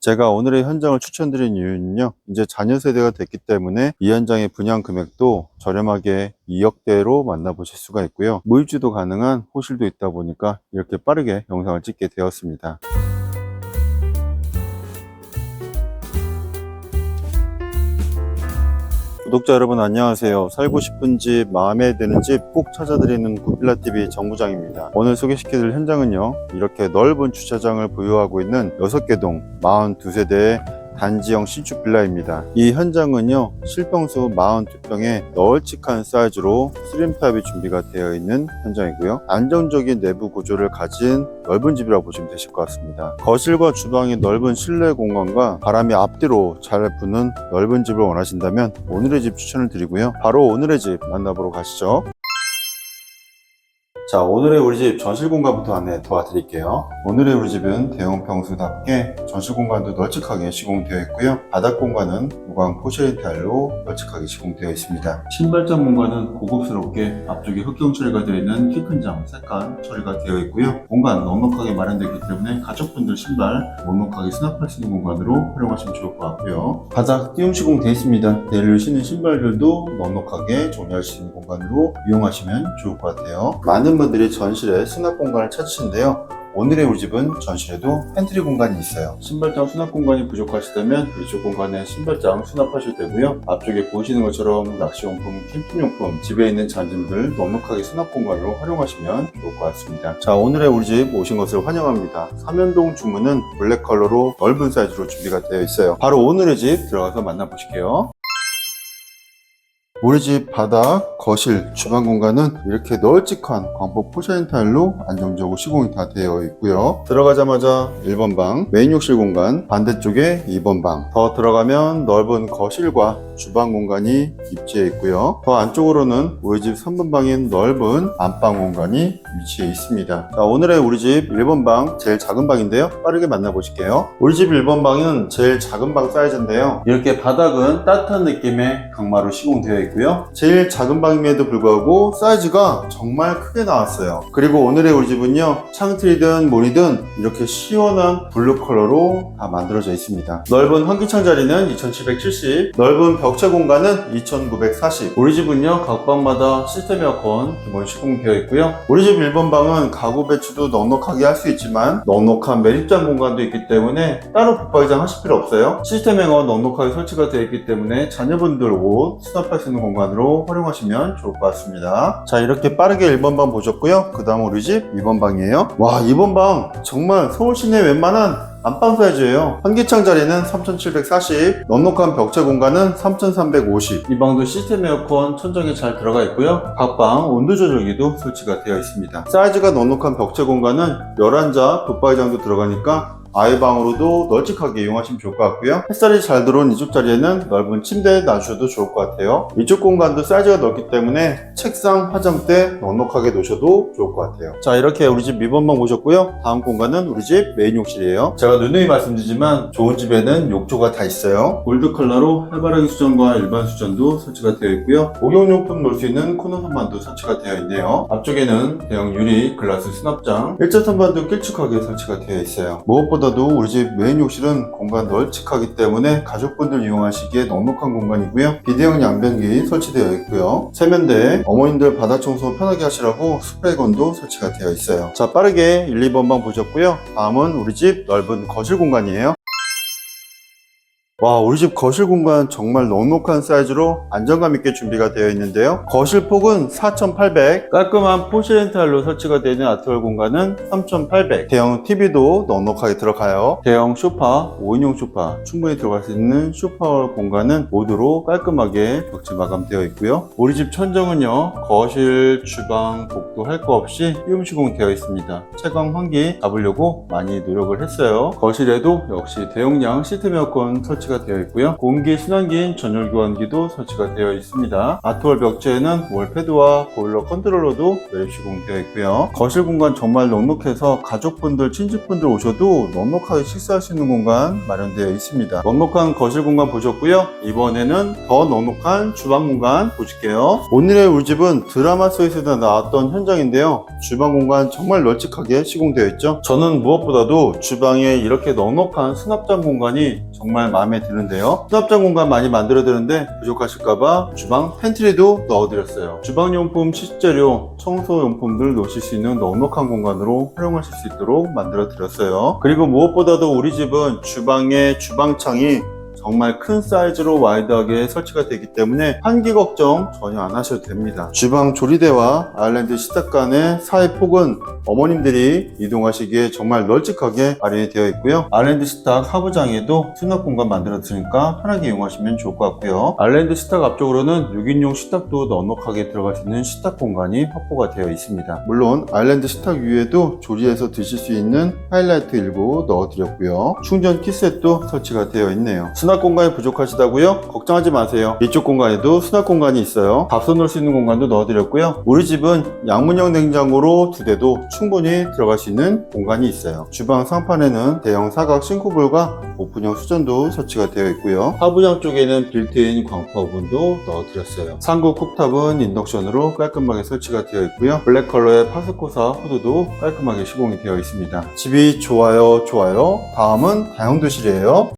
제가 오늘의 현장을 추천드린 이유는요. 이제 자녀 세대가 됐기 때문에 이 현장의 분양 금액도 저렴하게 2억대로 만나보실 수가 있고요. 무입주도 가능한 호실도 있다 보니까 이렇게 빠르게 영상을 찍게 되었습니다. 구독자 여러분 안녕하세요. 살고 싶은 집, 마음에 드는 집 꼭 찾아드리는 구빌라TV 정부장입니다. 오늘 소개시켜드릴 현장은요. 이렇게 넓은 주차장을 보유하고 있는 6개 동 42세대의 단지형 신축 빌라입니다. 이 현장은요, 실평수 42평에 널찍한 사이즈로 스림탑이 준비가 되어 있는 현장이고요. 안정적인 내부 구조를 가진 넓은 집이라고 보시면 되실 것 같습니다. 거실과 주방이 넓은 실내 공간과 바람이 앞뒤로 잘 부는 넓은 집을 원하신다면 오늘의 집 추천을 드리고요. 바로 오늘의 집 만나보러 가시죠. 자, 오늘의 우리 집 전실 공간부터 안내 도와드릴게요. 오늘의 우리 집은 대형 평수답게 전실 공간도 널찍하게 시공되어 있고요. 바닥 공간은 무광 포시린 타일로 널찍하게 시공되어 있습니다. 신발장 공간은 고급스럽게 앞쪽에 흑경 처리가 되어 있는 키 큰 장 색깔 처리가 되어 있고요. 공간 넉넉하게 마련되기 때문에 가족분들 신발 넉넉하게 수납할 수 있는 공간으로 활용하시면 좋을 것 같고요. 바닥 띄움 시공 되어 있습니다. 내를 신는 신발들도 넉넉하게 정리할 수 있는 공간으로 이용하시면 좋을 것 같아요. 많은 분들이 전실에 수납 공간을 찾으시는데요. 오늘의 우리 집은 전실에도 팬트리 공간이 있어요. 신발장 수납 공간이 부족하시다면 이쪽 공간에 신발장 수납하셔도 되고요. 앞쪽에 보시는 것처럼 낚시용품, 캠핑용품, 집에 있는 잔짐들 넉넉하게 수납 공간으로 활용하시면 좋을 것 같습니다. 자, 오늘의 우리 집 오신 것을 환영합니다. 삼연동 주문은 블랙 컬러로 넓은 사이즈로 준비가 되어 있어요. 바로 오늘의 집 들어가서 만나보실게요. 우리 집 바닥, 거실, 주방 공간은 이렇게 널찍한 광폭 포샤인 타일로 안정적으로 시공이 다 되어 있고요. 들어가자마자 1번 방, 메인 욕실 공간, 반대쪽에 2번 방. 더 들어가면 넓은 거실과 주방 공간이 입지해 있고요. 더 안쪽으로는 우리 집 3번 방인 넓은 안방 공간이 위치해 있습니다. 자, 오늘의 우리 집 1번 방, 제일 작은 방인데요. 빠르게 만나보실게요. 우리 집 1번 방은 제일 작은 방 사이즈인데요. 이렇게 바닥은 따뜻한 느낌의 강마로 시공되어 있고요. 제일 작은 방 임에도 불구하고 사이즈가 정말 크게 나왔어요. 그리고 오늘의 우리 집은요. 창틀이든 문이든 이렇게 시원한 블루 컬러로 다 만들어져 있습니다. 넓은 환기창 자리는 2770, 넓은 벽체 공간은 2940. 우리 집은요. 각 방마다 시스템 에어컨 기본 시공되어 있고요. 우리 집 1번 방은 가구 배치도 넉넉하게 할 수 있지만 넉넉한 매립장 공간도 있기 때문에 따로 붙박이장 하실 필요 없어요. 시스템 에어 넉넉하게 설치가 되어 있기 때문에 자녀분들 옷 수납할 수 있는 공간으로 활용하시면 좋을 것 같습니다. 자 이렇게 빠르게 1번 방 보셨고요. 그 다음 우리 집 2번 방이에요. 와 2번 방 정말 서울 시내 웬만한 안방 사이즈예요. 환기창 자리는 3740, 넉넉한 벽체 공간은 3350. 이 방도 시스템 에어컨 천정에 잘 들어가 있고요. 각방 온도 조절기도 설치가 되어 있습니다. 사이즈가 넉넉한 벽체 공간은 11자 붙박이장도 들어가니까 아이방으로도 널찍하게 이용하시면 좋을 것 같고요. 햇살이 잘 들어온 이쪽 자리에는 넓은 침대 놔주셔도 좋을 것 같아요. 이쪽 공간도 사이즈가 넓기 때문에 책상, 화장대 넉넉하게 놓으셔도 좋을 것 같아요. 자 이렇게 우리 집 미번방 보셨고요. 다음 공간은 우리 집 메인 욕실이에요. 제가 누누이 말씀드리지만 좋은 집에는 욕조가 다 있어요. 골드 컬러로 해바라기 수전과 일반 수전도 설치가 되어 있고요. 목욕용품 놓을 수 있는 코너 선반도 설치가 되어 있네요. 앞쪽에는 대형 유리 글라스 수납장, 일자 선반도 길쭉하게 설치가 되어 있어요. 무엇보다 도 우리 집 메인 욕실은 공간 널찍하기 때문에 가족분들 이용하시기에 넉넉한 공간이고요. 비대형 양변기 설치되어 있고요. 세면대, 어머님들 바닥 청소 편하게 하시라고 스프레이건도 설치가 되어 있어요. 자, 빠르게 1, 2번 방 보셨고요. 다음은 우리 집 넓은 거실 공간이에요. 와, 우리 집 거실 공간 정말 넉넉한 사이즈로 안정감 있게 준비가 되어 있는데요. 거실 폭은 4,800, 깔끔한 포시렌 타일로 설치가 되어 있는 아트월 공간은 3,800. 대형 TV도 넉넉하게 들어가요. 대형 소파, 5인용 소파, 충분히 들어갈 수 있는 소파 공간은 모두로 깔끔하게 벽지 마감되어 있고요. 우리 집 천정은요, 거실, 주방, 복도 할 거 없이 띄움 시공 되어 있습니다. 채광 환기 잡으려고 많이 노력을 했어요. 거실에도 역시 대용량 시스템 에어컨 설치 설치가 되어 있고요. 공기 순환기인 전열 교환기도 설치가 되어 있습니다. 아트월 벽지에는 월패드와 보일러 컨트롤러도 매립 시공되어 있고요. 거실 공간 정말 넉넉해서 가족분들, 친지분들 오셔도 넉넉하게 식사할 수 있는 공간 마련되어 있습니다. 넉넉한 거실 공간 보셨고요. 이번에는 더 넉넉한 주방 공간 보실게요. 오늘의 우리 집은 드라마 속에서 나왔던 현장인데요. 주방 공간 정말 널찍하게 시공되어 있죠. 저는 무엇보다도 주방에 이렇게 넉넉한 수납장 공간이 정말 마음에 드는데요. 수납장 공간 많이 만들어 드는데 부족하실까봐 주방 팬트리도 넣어드렸어요. 주방용품, 식재료, 청소용품들 놓으실 수 있는 넉넉한 공간으로 활용하실 수 있도록 만들어 드렸어요. 그리고 무엇보다도 우리 집은 주방에 주방창이 정말 큰 사이즈로 와이드하게 설치가 되기 때문에 환기 걱정 전혀 안 하셔도 됩니다. 주방 조리대와 아일랜드 식탁 간의 사이 폭은 어머님들이 이동하시기에 정말 널찍하게 마련이 되어 있고요. 아일랜드 식탁 하부장에도 수납 공간 만들었으니까 편하게 이용하시면 좋을 것 같고요. 아일랜드 식탁 앞쪽으로는 6인용 식탁도 넉넉하게 들어갈 수 있는 식탁 공간이 확보가 되어 있습니다. 물론 아일랜드 식탁 위에도 조리해서 드실 수 있는 하이라이트 일부 넣어드렸고요. 충전 키셋도 설치가 되어 있네요. 수납 공간이 부족하시다고요? 걱정하지 마세요. 이쪽 공간에도 수납 공간이 있어요. 밥솥 넣을 수 있는 공간도 넣어드렸고요. 우리 집은 양문형 냉장고로 두 대도 충분히 들어갈 수 있는 공간이 있어요. 주방 상판에는 대형 사각 싱크볼과 오픈형 수전도 설치가 되어 있고요. 하부장 쪽에는 빌트인 광파 오븐도 넣어드렸어요. 상부 쿡탑은 인덕션으로 깔끔하게 설치가 되어 있고요. 블랙 컬러의 파스코사 후드도 깔끔하게 시공이 되어 있습니다. 집이 좋아요, 좋아요. 다음은 다용도실이에요.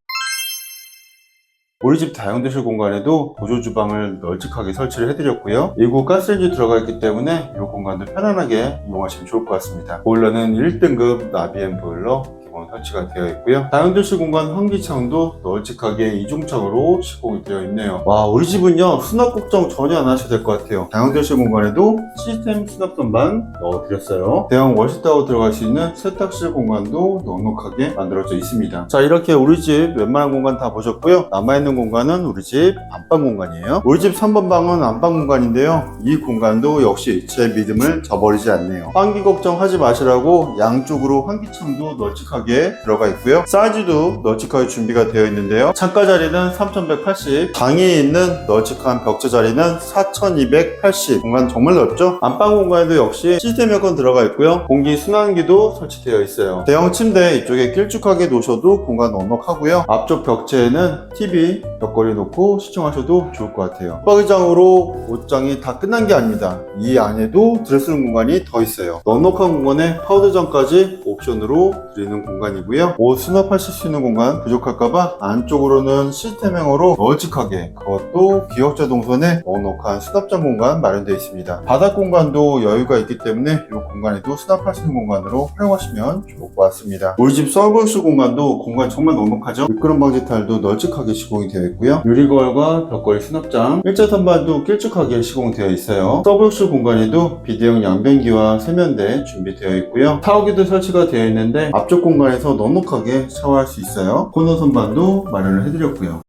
우리 집 다용도실 공간에도 보조 주방을 널찍하게 설치를 해드렸고요. 이곳 가스레인지 들어가 있기 때문에 이 공간도 편안하게 이용하시면 좋을 것 같습니다. 보일러는 1등급 나비엔 보일러 설치가 되어 있고요. 다용도실 공간 환기창도 널찍하게 이중창으로 시공이 되어 있네요. 와 우리 집은요 수납 걱정 전혀 안 하셔도 될 것 같아요. 다용도실 공간에도 시스템 수납선만 넣어드렸어요. 대형 워시타워 들어갈 수 있는 세탁실 공간도 넉넉하게 만들어져 있습니다. 자 이렇게 우리 집 웬만한 공간 다 보셨고요. 남아있는 공간은 우리 집 안방 공간이에요. 우리 집 3번 방은 안방 공간인데요. 이 공간도 역시 제 믿음을 저버리지 않네요. 환기 걱정하지 마시라고 양쪽으로 환기창도 널찍하게 들어가 있고요. 사이즈도 널찍하게 준비가 되어 있는데요. 창가 자리는 3180, 방에 있는 널찍한 벽체 자리는 4280. 공간 정말 넓죠? 안방 공간에도 역시 시스템 에어컨 들어가 있고요. 공기 순환기도 설치되어 있어요. 대형 침대 이쪽에 길쭉하게 놓으셔도 공간 넉넉하고요. 앞쪽 벽체에는 TV, 벽걸이 놓고 시청하셔도 좋을 것 같아요. 숙박의장으로 옷장이 다 끝난 게 아닙니다. 이 안에도 드레스룸 공간이 더 있어요. 넉넉한 공간에 파우더장까지 옵션으로 드리는 공간이고요. 옷 수납하실 수 있는 공간 부족할까봐 안쪽으로는 시스템형으로 널찍하게 그것도 기역자 동선에 넉넉한 수납장 공간 마련되어 있습니다. 바닥 공간도 여유가 있기 때문에 이 공간에도 수납할 수 있는 공간으로 활용하시면 좋을 것 같습니다. 우리 집 서브스 공간도 공간 정말 넉넉하죠? 미끄럼 방지 타일도 널찍하게 시공이 되어 있고요. 유리 거울과 벽걸이 수납장, 일자 선반도 길쭉하게 시공되어 있어요. 서브스 공간에도 비대형 양변기와 세면대 준비되어 있고요. 샤워기도 설치가 되어 있는데 앞쪽 공간에서 넉넉하게 샤워할 수 있어요. 코너 선반도 마련을 해드렸고요.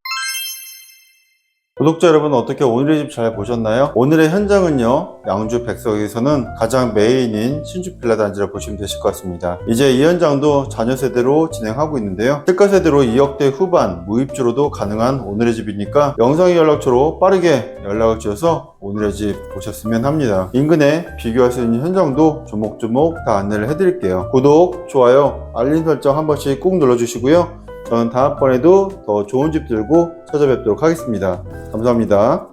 구독자 여러분 어떻게 오늘의 집 잘 보셨나요? 오늘의 현장은요 양주 백석에서는 가장 메인인 신주 빌라 단지라 보시면 되실 것 같습니다. 이제 이 현장도 자녀 세대로 진행하고 있는데요. 특가 세대로 2억대 후반 무입주로도 가능한 오늘의 집이니까 영상의 연락처로 빠르게 연락을 주셔서 오늘의 집 보셨으면 합니다. 인근에 비교할 수 있는 현장도 조목조목 다 안내를 해드릴게요. 구독, 좋아요, 알림 설정 한 번씩 꼭 눌러주시고요 저는 다음번에도 더 좋은 집 들고 찾아뵙도록 하겠습니다. 감사합니다.